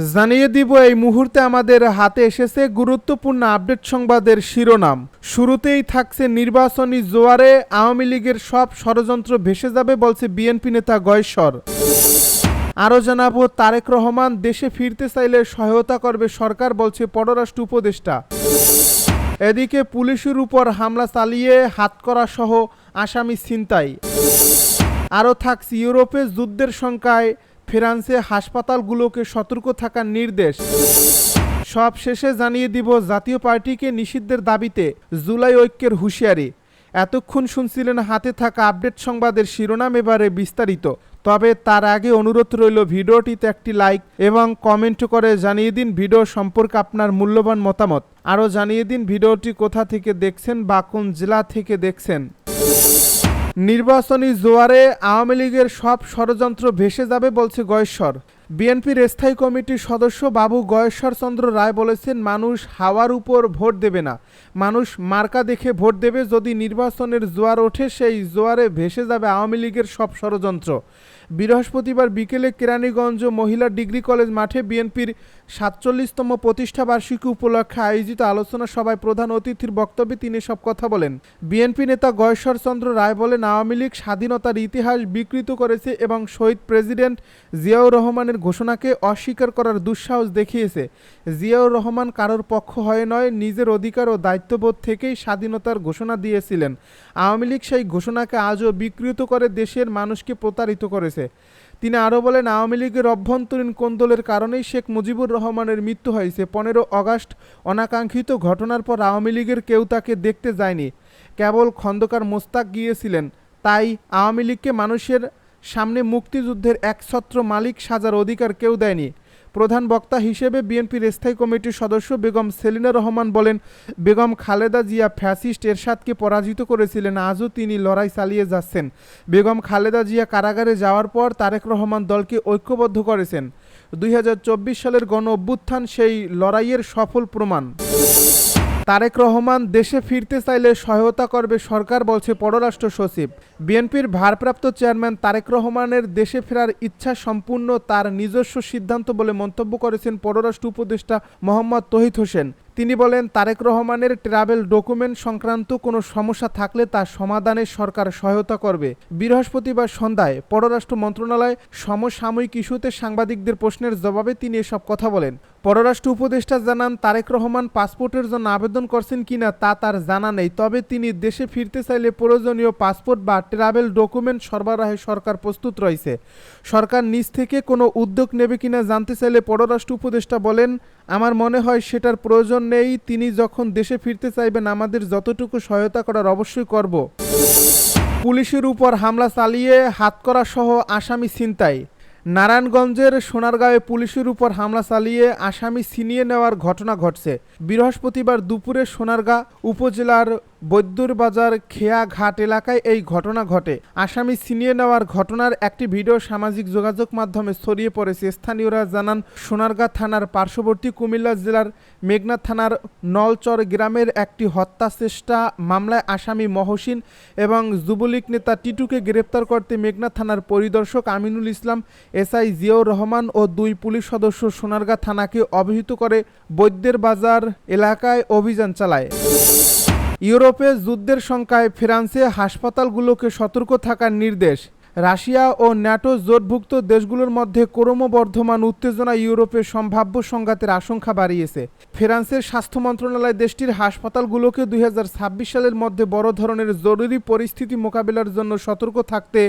জানিয়ে দিব, এই মুহূর্তে আমাদের হাতে এসেছে গুরুত্বপূর্ণ আপডেট সংবাদের শিরোনাম। শুরুতেই থাকছে নির্বাচনী জোয়ারে আওয়ামী লীগের সব ষড়যন্ত্র ভেসে যাবে বলছে বিএনপি নেতা গয়েশ্বর। আরও জানাব, তারেক রহমান দেশে ফিরতে চাইলে সহায়তা করবে সরকার বলছে পররাষ্ট্র উপদেষ্টা। এদিকে পুলিশের উপর হামলা চালিয়ে হাতকড়া সহ আসামি ছিনতাই। আরও থাকছে, ইউরোপে যুদ্ধের সংখ্যায় ফ্রান্সে হাসপাতালগুলোকে সতর্ক থাকার নির্দেশ। সব শেষে জানিয়ে দিব, জাতীয় পার্টিকে নিষিদ্ধের দাবিতে জুলাই ঐক্যের হুঁশিয়ারি। এতক্ষণ শুনছিলেন হাতে থাকা আপডেট সংবাদের শিরোনাম এবারে বিস্তারিত। তবে তার আগে অনুরোধ রইল ভিডিওটিতে একটি লাইক এবং কমেন্ট করে জানিয়ে দিন ভিডিও সম্পর্কে আপনার মূল্যবান মতামত। আরও জানিয়ে দিন ভিডিওটি কোথা থেকে দেখছেন বা কোন জেলা থেকে দেখছেন। নির্বাচনী জোয়ারে আওয়ামী লীগের সব ষড়যন্ত্র ভেসে যাবে বলছে গয়েশ্বর। বিএনপির স্থায়ী কমিটির সদস্য বাবু গয়েশ্বর চন্দ্র রায় বলেছেন, মানুষ হাওয়ার উপর ভোট দেবে না। মানুষ মার্কা দেখে ভোট দেবে, যদি নির্বাচনের জোয়ার ওঠে, সেই জোয়ারে ভেসে যাবে আওয়ামী লীগের সব ষড়যন্ত্র। বৃহস্পতিবার বিকেলে কেরানীগঞ্জ মহিলা ডিগ্রি কলেজ মাঠে বিএনপির সাতচল্লিশতম প্রতিষ্ঠা বার্ষিকী উপলক্ষে আয়োজিত আলোচনা সভায় প্রধান অতিথির বক্তব্যে তিনি সব কথা বলেন। বিএনপি নেতা গয়েশ্বর চন্দ্র রায় বলেন, আওয়ামী লীগ স্বাধীনতার ইতিহাস বিকৃত করেছে এবং শহীদ প্রেসিডেন্ট জিয়াউর রহমানের ঘোষণাকে অস্বীকার করার দুঃসাহস দেখিয়েছে। জিয়াউর রহমান কারোর পক্ষ হয়ে নয়, নিজের অধিকার ও দায়িত্ববোধ থেকেই স্বাধীনতার ঘোষণা দিয়েছিলেন। আওয়ামী লীগ সেই ঘোষণাকে আজও বিকৃত করে দেশের মানুষকে প্রতারিত করেছে। তিনি আরও বলেন, আওয়ামী লীগের অভ্যন্তরীণ কোন্দলের কারণেই শেখ মুজিবুর রহমানের মৃত্যু হয়েছে। পনেরো অগাস্ট অনাকাঙ্ক্ষিত ঘটনার পর আওয়ামী লীগের কেউ তাকে দেখতে যায়নি। কেবল খন্দকার মোস্তাক গিয়েছিলেন। তাই আওয়ামী লীগকে মানুষের সামনে মুক্তিযুদ্ধের একছত্র মালিক সাজার অধিকার কেউ দেয়নি। প্রধান বক্তা হিসেবে বিএনপির স্থায়ী কমিটির সদস্য বেগম সেলিনা রহমান বলেন, বেগম খালেদা জিয়া ফ্যাসিস্ট এরশাদকে পরাজিত করেছিলেন, আজও তিনি লড়াই চালিয়ে যাচ্ছেন। বেগম খালেদা জিয়া কারাগারে যাওয়ার পর তারেক রহমান দলকে ঐক্যবদ্ধ করেছেন। দুই হাজার চব্বিশ সালের গণ অভ্যুত্থান সেই লড়াইয়ের সফল প্রমাণ। তারেক রহমান দেশে ফিরতে চাইলে সহায়তা করবে সরকার বলছে পররাষ্ট্র সচিব। বিএনপির ভারপ্রাপ্ত চেয়ারম্যান তারেক রহমানের দেশে ফেরার ইচ্ছা সম্পূর্ণ তার নিজস্ব সিদ্ধান্ত বলে মন্তব্য করেছেন পররাষ্ট্র উপদেষ্টা মোহাম্মদ তহিদ হোসেন। তিনি বলেন, তারেক রহমানের ট্রাভেল ডকুমেন্ট সংক্রান্ত কোনো সমস্যা থাকলে তা সমাধানে সরকার সহায়তা করবে। বৃহস্পতিবার সন্ধ্যায় পররাষ্ট্র মন্ত্রণালয় সমসাময়িক ইস্যুতে সাংবাদিকদের প্রশ্নের জবাবে তিনি এসব কথা বলেন। পররাষ্ট্র উপদেষ্টা জানান, তারেক রহমান পাসপোর্টের জন্য আবেদন করছেন কিনা তা তার জানা নেই, তবে তিনি দেশে ফিরতে চাইলে প্রয়োজনীয় পাসপোর্ট বা ট্রাভেল ডকুমেন্ট সরবরাহে সরকার প্রস্তুত রয়েছে। সরকার নিজ থেকে কোনো উদ্যোগ নেবে কিনা জানতে চাইলে পররাষ্ট্র উপদেষ্টা বলেন, আমার মনে হয় সেটার প্রয়োজন নেই, তিনি যখন দেশে ফিরতে চাইবেন, আমাদের যতটুকু সহায়তা করার অবশ্যই করব। পুলিশের উপর হামলা চালিয়ে হাতকড়া সহ আসামি ছিনতাই। নারায়ণগঞ্জের সোনারগাঁয়ে পুলিশের উপর হামলা চালিয়ে আসামি ছিনিয়ে নেওয়ার ঘটনা ঘটছে। বৃহস্পতিবার দুপুরে সোনারগাঁ উপজেলার বৈদ্যুর বাজার খেয়াঘাট এলাকায় এই ঘটনা ঘটে। আসামি ছিনিয়ে নেওয়ার ঘটনার একটি ভিডিও সামাজিক যোগাযোগ মাধ্যমে ছড়িয়ে পড়েছে। স্থানীয়রা জানান, সোনারগাঁ থানার পার্শ্ববর্তী কুমিল্লা জেলার মেঘনা থানার নলচর গ্রামের একটি হত্যা চেষ্টা মামলায় আসামি মহসিন এবং যুবলীগ নেতা টিটুকে গ্রেপ্তার করতে মেঘনা থানার পরিদর্শক আমিনুল ইসলাম, এসআই জিয়াউর রহমান ও দুই পুলিশ সদস্য সোনারগাঁ থানাকে অবহিত করে বৈদ্যের বাজার এলাকায় অভিযান চালায়। ইউরোপে যুদ্ধের সংখ্যায় ফ্রান্সে হাসপাতালগুলোকে সতর্ক থাকার নির্দেশ। রাশিয়া ও ন্যাটো জোটভুক্ত দেশগুলোর মধ্যে ক্রমবর্ধমান উত্তেজনা ইউরোপের সম্ভাব্য সংঘাতের আশঙ্কা বাড়িয়েছে। ফ্রান্সের স্বাস্থ্য মন্ত্রণালয় দেশটির হাসপাতালগুলোকে দুই হাজার ছাব্বিশ সালের মধ্যে বড় ধরনের জরুরি পরিস্থিতি মোকাবিলার জন্য সতর্ক থাকতে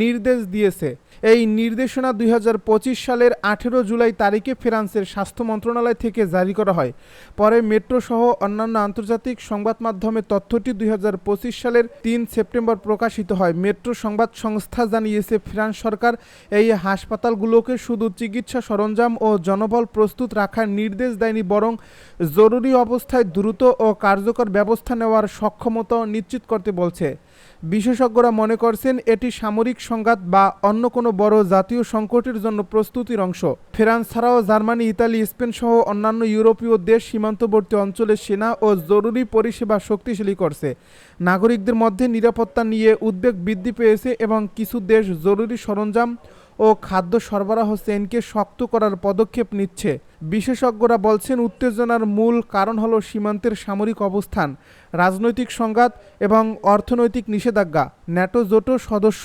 নির্দেশ দিয়েছে। এই নির্দেশনা দুই হাজার পঁচিশ সালের আঠেরো জুলাই তারিখে ফ্রান্সের স্বাস্থ্য মন্ত্রণালয় থেকে জারি করা হয়। পরে মেট্রো সহ অন্যান্য আন্তর্জাতিক সংবাদ মাধ্যমে তথ্যটি দুই হাজার পঁচিশ সালের তিন সেপ্টেম্বর প্রকাশিত হয়। মেট্রো সংবাদ সংস্থা জানিয়েছে ফ্রান্স সরকার এই হাসপাতালগুলোকে শুধু চিকিৎসা সরঞ্জাম ও জনবল প্রস্তুত রাখার নির্দেশ দেয়নি, বরং জরুরি অবস্থায় দ্রুত ও কার্যকর ব্যবস্থা নেওয়ার সক্ষমতা নিশ্চিত করতে বলছে। বিশেষজ্ঞরা মনে করছেন এটি সামরিক সংঘাত বা অন্য কোনো বড় জাতীয় সংকটের জন্য প্রস্তুতির অংশ। ফ্রান্স ছাড়াও জার্মানি, ইতালি, স্পেন সহ অন্যান্য ইউরোপীয় দেশ সীমান্তবর্তী অঞ্চলের সেনা ও জরুরি পরিষেবা শক্তিশালী করছে। নাগরিকদের মধ্যে নিরাপত্তা নিয়ে উদ্বেগ বৃদ্ধি পেয়েছে এবং কিছু দেশ জরুরি সরঞ্জাম ও খাদ্য সরবরাহ চেইনকে শক্ত করার পদক্ষেপ নিচ্ছে। বিশেষজ্ঞরা বলছেন, উত্তেজনার মূল কারণ হলো সীমান্তের সামরিক অবস্থান, রাজনৈতিক সংঘাত এবং অর্থনৈতিক নিষেধাজ্ঞা। ন্যাটো জোটো সদস্য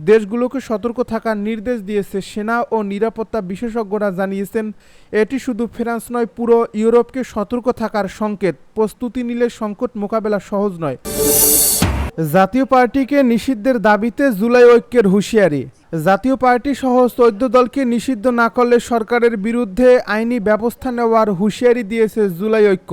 দেশগুলোকে সতর্ক থাকার নির্দেশ দিয়েছে সেনা ও নিরাপত্তা বিশেষজ্ঞরা জানিয়েছেন, এটি শুধু ফ্রান্স নয়, পুরো ইউরোপকে সতর্ক থাকার সংকেত। প্রস্তুতি নিলে সংকট মোকাবেলা সহজ নয়। জাতীয় পার্টিকে নিষিদ্ধের দাবিতে জুলাই ঐক্যের হুঁশিয়ারি। জাতীয় পার্টি সহ চৌদ্দ দলকে নিষিদ্ধ না করলে সরকারের বিরুদ্ধে আইনি ব্যবস্থা নেওয়ার হুঁশিয়ারি দিয়েছে জুলাই ঐক্য।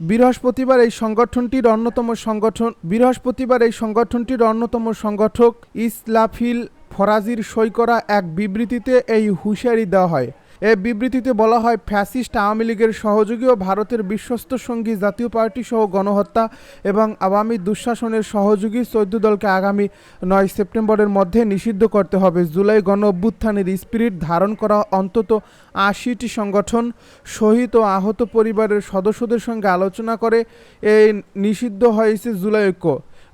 বৃহস্পতিবার এই সংগঠনটির অন্যতম সংগঠন বৃহস্পতিবার এই সংগঠনটির অন্যতম সংগঠক ইসলাফিল ফরাজির সই করা এক বিবৃতিতে এই হুঁশিয়ারি দেওয়া হয়। এ বিবৃতিতে বলা হয়, ফ্যাসিস্ট আওয়ামী লীগের সহযোগী ও ভারতের বিশ্বস্ত সঙ্গী জাতীয় পার্টি সহ গণহত্যা এবং আওয়ামী দুঃশাসনের সহযোগী চৌদ্দ দলকে আগামী নয় সেপ্টেম্বরের মধ্যে নিষিদ্ধ করতে হবে। জুলাই গণ অভ্যুত্থানের স্পিরিট ধারণ করা অন্তত আশিটি সংগঠন শহীদ ও আহত পরিবারের সদস্যদের সঙ্গে আলোচনা করে এই নিষিদ্ধ হয়েছে জুলাই ঐক্য।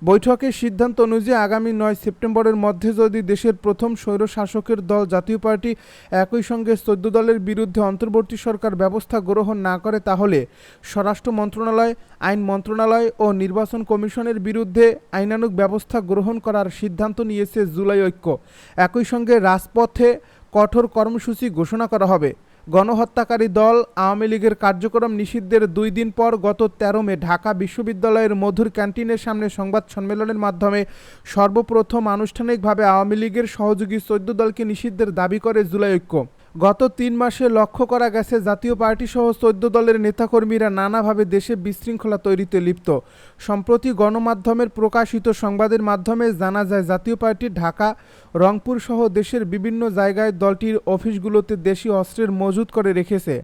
বৈঠকের সিদ্ধান্ত অনুযায়ী আগামী নয় সেপ্টেম্বরের মধ্যে যদি দেশের প্রথম স্বৈরশাসকের দল জাতীয় পার্টি একই সঙ্গে চোদ্দ দলের বিরুদ্ধে অন্তর্বর্তী সরকার ব্যবস্থা গ্রহণ না করে, তাহলে স্বরাষ্ট্র মন্ত্রণালয়, আইন মন্ত্রণালয় ও নির্বাচন কমিশনের বিরুদ্ধে আইনানুগ ব্যবস্থা গ্রহণ করার সিদ্ধান্ত নিয়েছে জুলাই ঐক্য। একই সঙ্গে রাজপথে কঠোর কর্মসূচি ঘোষণা করা হবে। গণহত্যাকারী দল আওয়ামী লীগের কার্যক্রম নিষিদ্ধের দুই দিন পর গত তেরো মে ঢাকা বিশ্ববিদ্যালয়ের মধুর ক্যান্টিনের সামনে সংবাদ সম্মেলনের মাধ্যমে সর্বপ্রথম আনুষ্ঠানিকভাবে আওয়ামী লীগের সহযোগী চোদ্দ দলকে নিষিদ্ধের দাবি করে জুলাই ঐক্য। গত তিন মাসে লক্ষ্য করা গেছে জাতীয় পার্টি সহ চোদ্দ দলের নেতাকর্মীরা নানাভাবে দেশে বিশৃঙ্খলা তৈরিতে লিপ্ত। সম্প্রতি গণমাধ্যমের প্রকাশিত সংবাদের মাধ্যমে জানা যায়, জাতীয় পার্টি ঢাকা, রংপুর সহ দেশের বিভিন্ন জায়গায় দলটির অফিসগুলোতে দেশি অস্ত্রের মজুত করে রেখেছে।